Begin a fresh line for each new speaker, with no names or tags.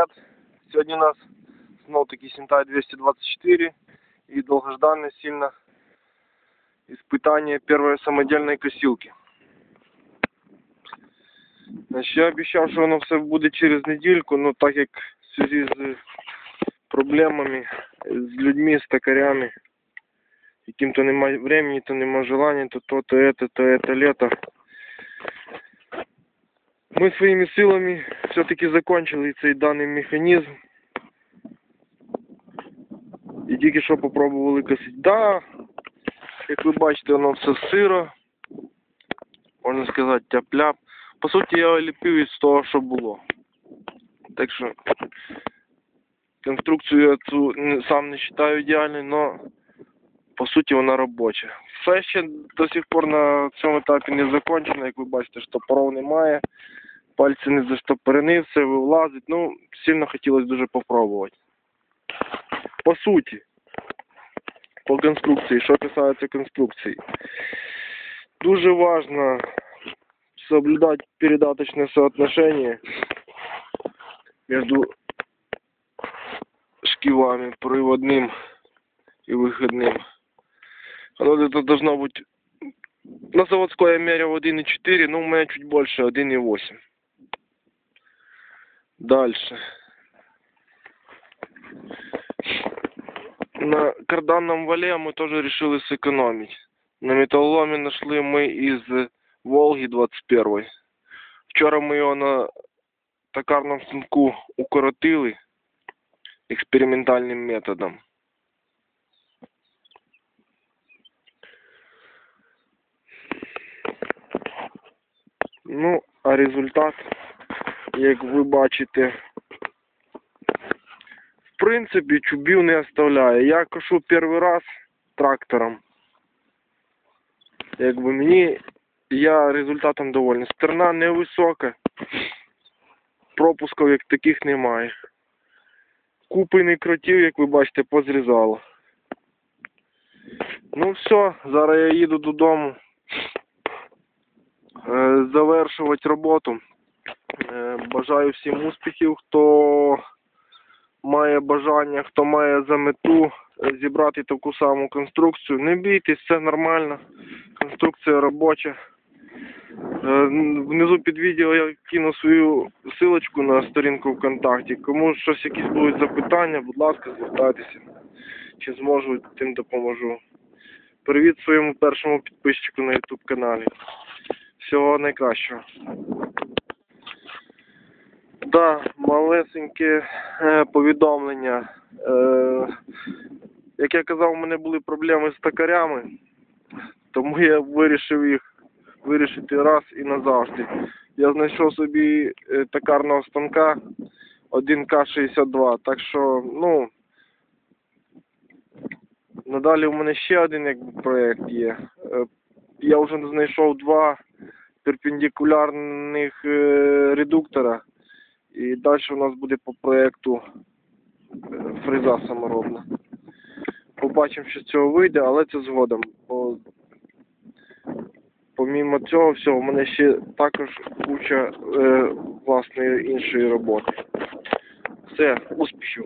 привет! Сегодня у нас снова таки Синтай 224 и долгожданное сильно испытание первой самодельной косилки. Значить, я обіцяв, що воно все буде через недільку, ну так як в связи з проблемами, з людьми, з токарями, яким то немає времени, то немає желання, то то, то это, то это лето. Ми своїми силами все-таки закончили цей даний механізм. І тільки що попробували косити. Да, як ви бачите, воно все сиро. Можна сказати, тяп-ляп. По суті, я ліпив із того, що було. Так що конструкцію я цю сам не вважаю ідеальною, але по суті вона робоча. Все ще до сих пор на цьому етапі не закончено, як ви бачите, штопоров немає, пальці не заштопорені, все вилазить. Ну, сильно хотілося дуже попробувати. По суті, по конструкції, що касається конструкції. Дуже важно соблюдать передаточное соотношение между шкивами приводным и выходным. Оно это должно быть на заводской я мерял 1,4, но у меня чуть больше 1,8. Дальше. На карданном вале мы тоже решили сэкономить. На металлоломе нашли мы из Волги 21. Вчора ми його на токарному станку укоротили експериментальним методом. Ну, а результат, як ви бачите, в принципі, чубів не оставляє. Я кошу перший раз трактором. Якби мені я результатом довольний. Сторона невисока, пропусків як таких немає. Купини кротів, як ви бачите, позрізало. Ну все, зараз я їду додому е, завершувати роботу. Е, Бажаю всім успіхів, хто має бажання, хто має за мету е, зібрати таку саму конструкцію. Не бійтесь, це нормально. Конструкція робоча. Е, Внизу під відео я кину свою силочку на сторінку ВКонтакті. Кому щось якісь будуть запитання, будь ласка, звертайтеся. Чи зможу, тим допоможу. Привіт своєму першому підписчику на YouTube каналі. Всього найкращого. Да, малесеньке е, повідомлення. Е, як я казав, у мене були проблеми з токарями, тому я вирішив їх вирішити раз і назавжди. Я знайшов собі е, токарного станка 1К62. Так що, ну, надалі у мене ще один якби, проєкт є. Е, Я вже знайшов два перпендикулярних е, редуктора. І далі у нас буде по проєкту фриза фреза саморобна. Побачимо, що з цього вийде, але це згодом. Бо помімо цього всього, у мене ще також куча е, власної іншої роботи. Все, успіхів!